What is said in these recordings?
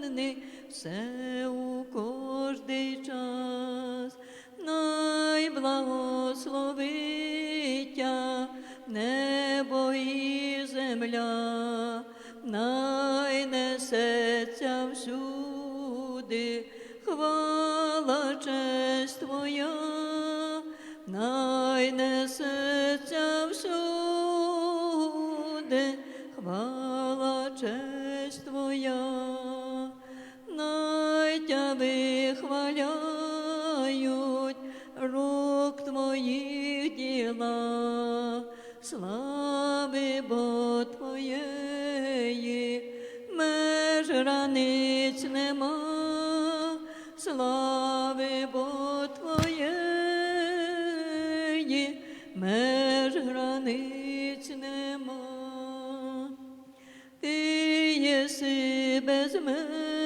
благословенний все у кожний час. Найблагословиття небо і земля, най несеться всюди, хвала честь Твоя, най несеться всюди, хвала честь вихваляють рук Твоїх діла, слави бо Твоєї, меж границь нема, слави бо Твоєї, меж границь нема. Ти єси безмежний,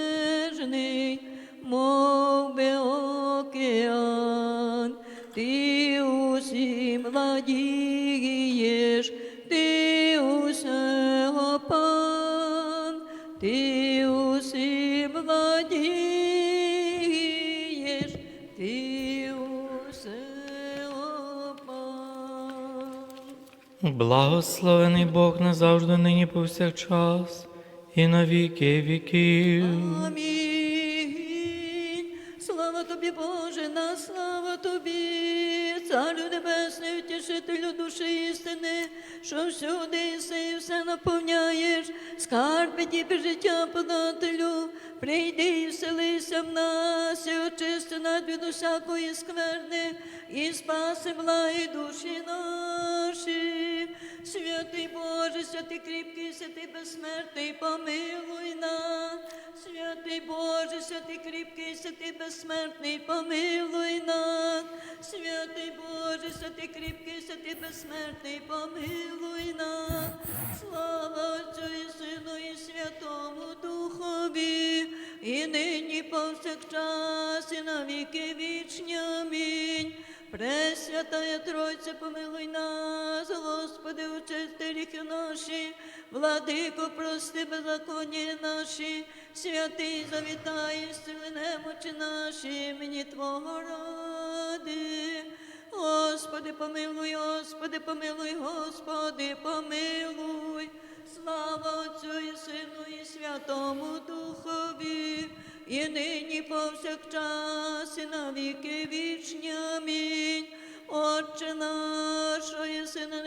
мов би океан, ти усім владієш, ти усього пан, ти усім владієш, ти усього пан. Благословений Бог назавжди нині повсякчас і на віки віків. Амінь. Тобі, Царю Небесний, утішителю душі істини, що всюди єси і все наповняєш, скарби дібі життя подателю, прийди і вселися в нас, і очисти нас від усякої скверни, і спаси благі душі наші. Святий Боже, святий кріпкий, святий безсмертний, помилуй нас. Святий Боже, святий кріпкий, святий безсмертний, помилуй нас. Святий Боже, святий кріпкий, святий безсмертний, помилуй нас. Слава Отцю і Сину і Святому Духові, і нині повсякчас, і на віки вічні. Амінь. Пресвятая Тройця, помилуй нас, Господи, наші, владико, прости беззаконня наші, святий завітай, сили немочі наші, мені Твого ради. Господи, помилуй, Господи, помилуй, Господи, помилуй. Слава Отцю і Сину і Святому Духові, і нині повсякчас, і на віки вічні. Амінь. Отче наш, що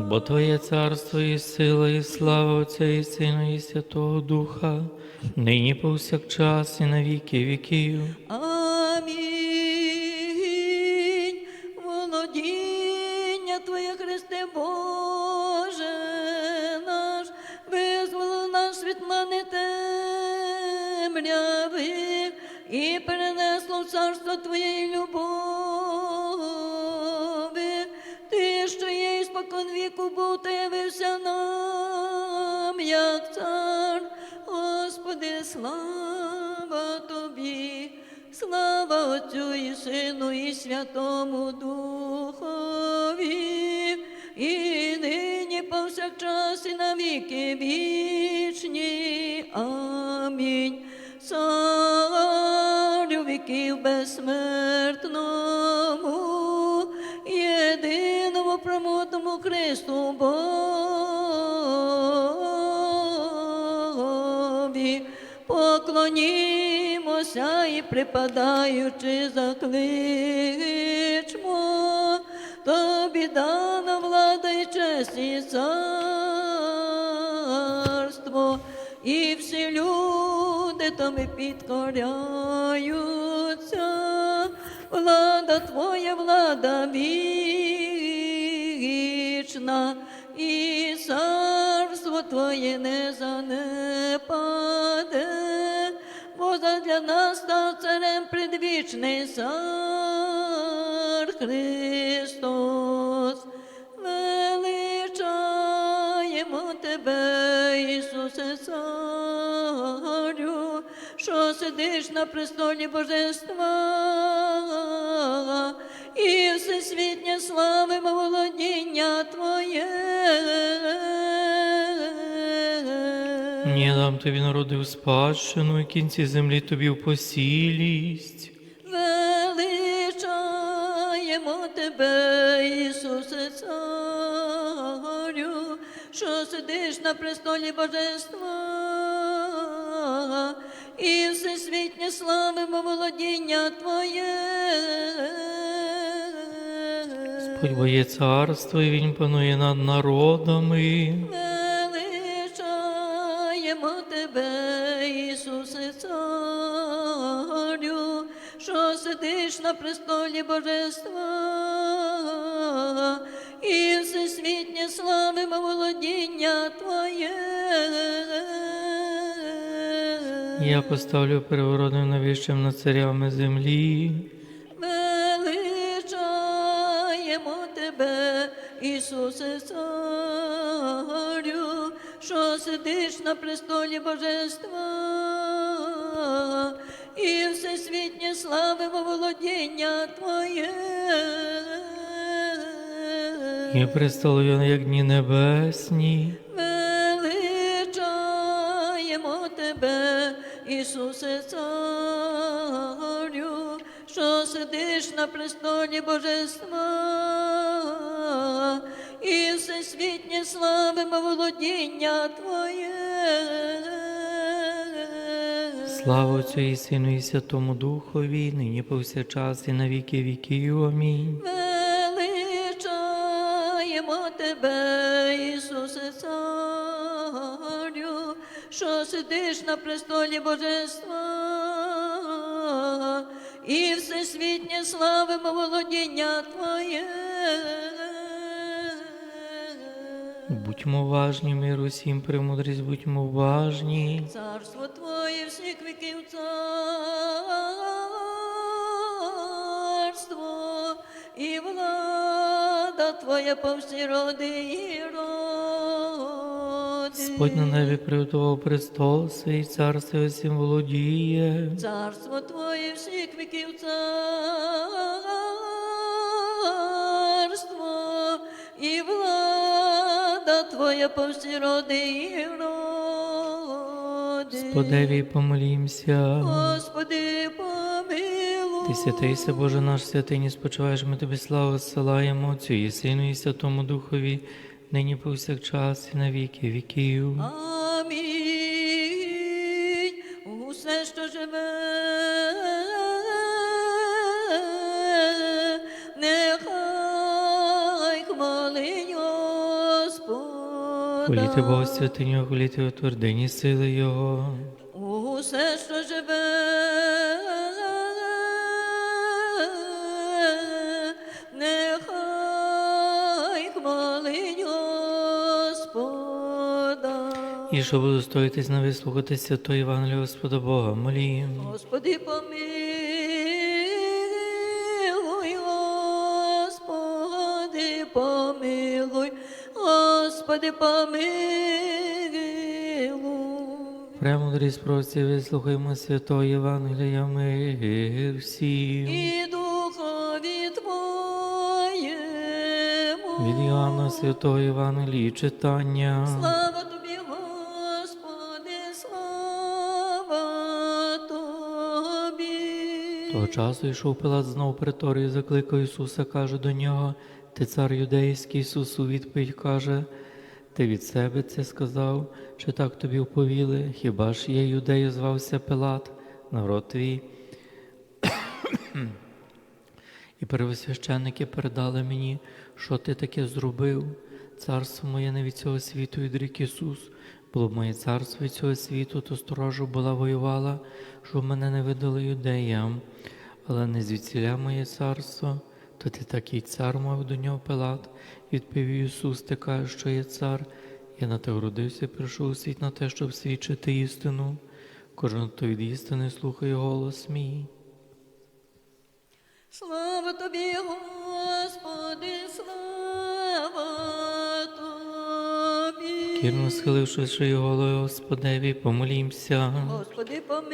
Бо Твоє царство і сила, і слава Отця і Сина, і Святого Духа, нині повсякчас і на віки віків. Є і спокон віку, був, ти явився нам, як цар. Господи, слава Тобі, слава Отцю і Сину, і Святому Духові, і нині повсякчас, і на віки вічні. Амінь. Царю віків безсмертному, промотому Христу Богові, поклонімося і припадаючи закличмо, тобі дана влада і честь і царство, і всі люди тобі підкоряються, влада твоя, влада вічна, і царство твоє не занепаде, бо задля нас став царем предвічний цар Христос, величаємо тебе, Ісусе Царю, що сидиш на престолі Божества, і всесвітнє славимо володіння Твоє. Ні, дам тобі народив спадщину, і кінці землі тобі в посілість. Величаємо тебе, Ісусе Царю, що сидиш на престолі Божества, і всесвітнє славимо володіння Твоє. Господь бо є царство, і він панує над народами. Величаємо тебе, Ісусе Царю, що сидиш на престолі Божества, і всесвітнє славимо володіння Твоє. Я поставлю переворотним навіщим над царями землі. Величаємо тебе, Ісусе Царю, що сидиш на престолі Божества, і всесвітнє славимо володіння Твоє. І престолові, як дні небесні. Величаємо тебе, Ісусе Царю, що сидиш на престолі Божества, і всесвітнє славимо володіння Твоє. Слава Отцю і Сину, і Святому Духові, нині повсякчас і на віки віків. Амінь. Величаємо тебе, Ісусе Царю, що сидиш на престолі Божества, і всесвітнє славимо володіння Твоє. Будьмо уважні, миру всім премудрість, будьмо уважні. Царство Твоє всіх віків царство, і влада Твоя по всі роди і роди. Господь на небі приготував престол свій, царство всім володіє. Царство Твоє всіх віків царство, і влада Твоя по всі роди і роди. Господеві помолімся. Господи, помилуй. Ти святийся, Боже наш святині, спочиваєш, ми тобі славу зсилаємо Отцю і Сину, і Святому Духові, нині повсякчас і на віки віків. Амінь. Усе, що живе, нехай хвалить Господа. Хваліти Бога святиню, хваліти у твердині сили Його. Господа. І щоб удостоїтись на вислухати святої Євангелія Господа Бога, молім. Господи, помилуй, Господи, помилуй, Господи, помилуй. Премудрість прості, вислухаймо святої Євангелія, мир всім. І духові Твоєму. Від Іоанна Святого Євангелії читання. Слава Того часу йшов Пилат знов приторію, закликав Ісуса, каже до нього, ти цар юдейський, Ісус у відповідь каже, ти від себе це сказав, чи так тобі вповіли? Хіба ж є юдею звався Пилат, народ твій? І первосвященники передали мені, що ти таке зробив. Царство моє не від цього світу, відрік Ісус. Було б моє царство від цього світу, то сторожу була воювала, щоб мене не видали юдеям. Але не звідсіля моє царство, то ти такий цар мав до нього Пилат. Відповів Ісус, ти кажеш, що є цар. Я на те вродився, прийшов у світ на те, щоб свідчити істину. Кожен, хто від істини слухає голос мій. Слава тобі, Господи, Кірно схиливши шию голови Господеві, помолімся. Господи, помилуй,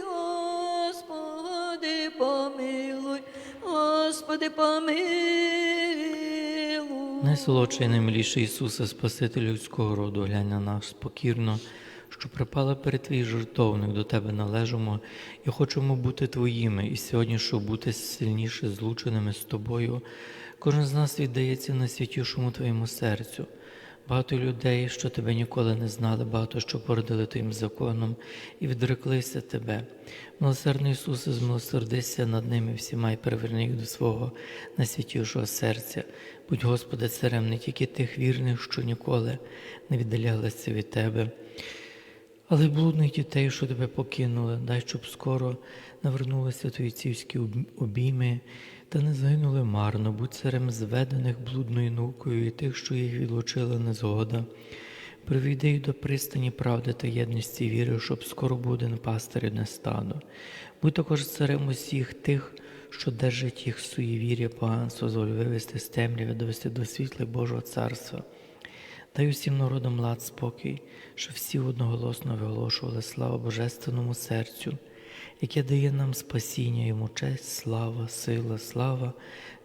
Господи, помилуй, Господи, помилуй. Найсолодший наймиліший Ісусе, Спаситель людського роду, глянь на нас покірно, що припала перед Твій жертовник, до Тебе належимо і хочемо бути Твоїми, і сьогодні, щоб бути сильніше злученими з Тобою. Кожен з нас віддається на святішому Твоєму серцю. Багато людей, що тебе ніколи не знали, багато що породили Твоїм законом і відреклися Тебе. Милосердний Ісусе, змилосердися над ними всіма і приверни їх до свого найсвятішого серця. Будь, Господи, царем не тільки тих вірних, що ніколи не віддалялися від Тебе, але блудних дітей, що тебе покинули, дай, щоб скоро навернулися твої цівські обійми та не загинули марно, будь царем зведених блудною наукою і тих, що їх відлучила незгода. Привійди їх до пристані правди та єдності віри, щоб скоро буде на пастирі не стадо. Будь також царем усіх тих, що держать їх в суєвір'я, поганство, зволь вивести з темряви, довести до світла Божого царства. Дай усім народам лад спокій, щоб всі одноголосно виголошували славу Божественному серцю, яке дає нам спасіння, йому честь, слава, сила, слава,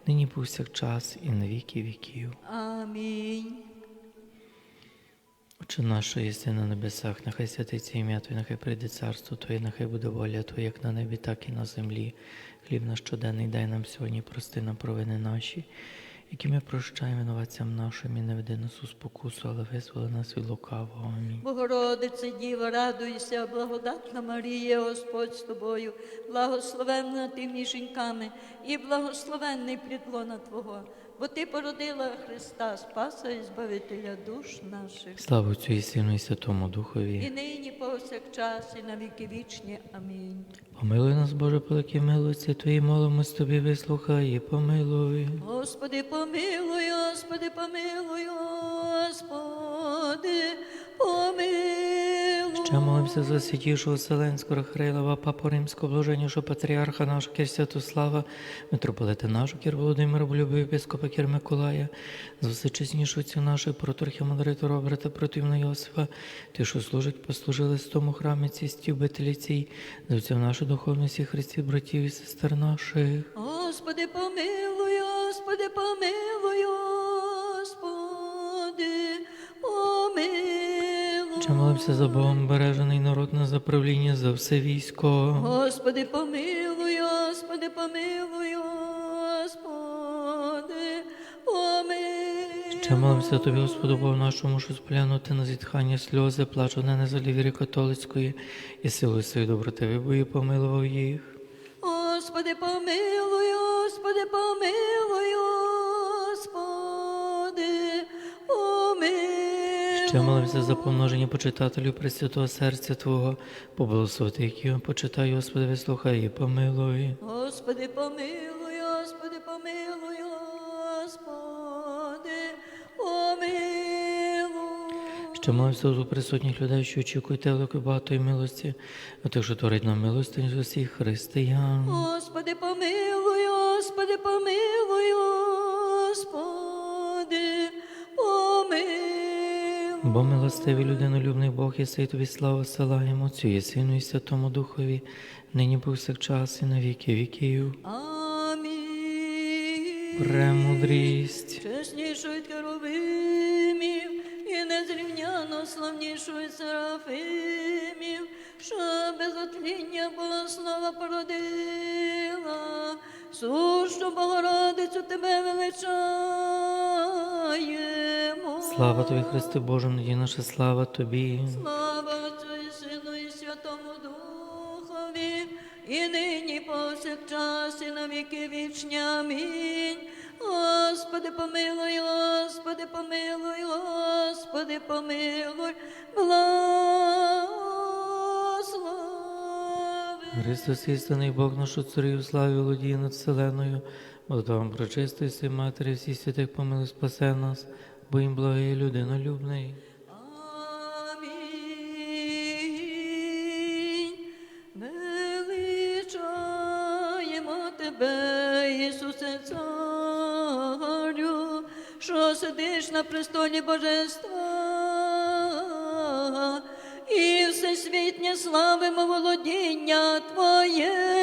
нині повсякчас і на віки віків. Амінь. Отче наше, єси на небесах, нехай святиться ім'я Твоє, нехай прийде царство Твоє, нехай буде воля Твоя, як на небі, так і на землі. Хліб наш щоденний дай нам сьогодні, прости нам провини наші, які ми прощаємо винуватцям нашим, і не веди нас у спокусу, але визволи нас від лукавого. Амінь. Богородице Діва, радуйся, благодатна Марія, Господь з тобою, благословенна ти між жінками, і благословенний плідлона Твого, бо Ти породила Христа, Спаса і Збавителя душ наших. Слава Отцю і Сину і Святому Духові. І нині повсякчас, і на віки вічні. Амінь. Помилуй нас, Боже, великій милості Твоїй, молимось Тобі, вислухай і помилуй. Господи, помилуй, Господи, помилуй, Господи, помилуй. Ще молимося за святішого Вселенського Хрилова, Папу Римського, блаженнішого патріарха нашого Кір Святослава, митрополита нашого Кір Володимира, Болюбив, епископа Кір Миколая, за всечеснішого цю нашого проторхімандриту Роберта Противна Йосифа, ті, що служать, послужили тому храмі ці стівбителі цій, за всю нашу духовність і Христів, братів і сестер наших. Господи, помилуй, Господи, помилуй, помилуй. Ще за Богом бережений народ на заправління за все військо. Господи, помилуй, Господи, помилуй, Господи, помилуй. Ще молимся тобі, Господу Бог нашому, що сплянути на зітхання сльози, плачу на за віри католицької, і силою своєї доброти вибою помилував їх. Ще молимося за помноження почитателів Пресвятого серця Твого, поблагослови, які почитаю, Господи, вислухай і помилуй. Господи, помилуй, Господи, помилуй, Господи, помилуй. Ще молимося за присутніх людей, що очікують великої багатої милості, а тих, що творить нам милостиню з усіх християн. Господи, помилуй, Господи, помилуй, Бо милостивий людинолюбний Бог, єси тобі слава силаємо, Отцю і Сину і Святому Духові, нині повсякчас і на віки віків. Амінь. Премудрість. Чеснішою керувимів і незрівняно славнішою серафимів, що без отління Богослова породила, сущу Богородицю тебе величаємо. Слава тобі, Христе Боже, надій наша слава тобі. Слава Отцю і Сину і Святому Духові, і нині повсякчас, і на віки вічні. Амінь. Господи, помилуй, Господи, помилуй, Господи, помилуй, благослови. Христос істинний Бог нашу царю, славі володіє над вселеною, молитвам прочистої Сі Матері, всі святих помилуй, спасе нас, бо їм благий людинолюбний. Амінь. Величай тебе, Ісусе Царю, що сидиш на престолі Божества, і всесвітнє славимо володіння Твоє.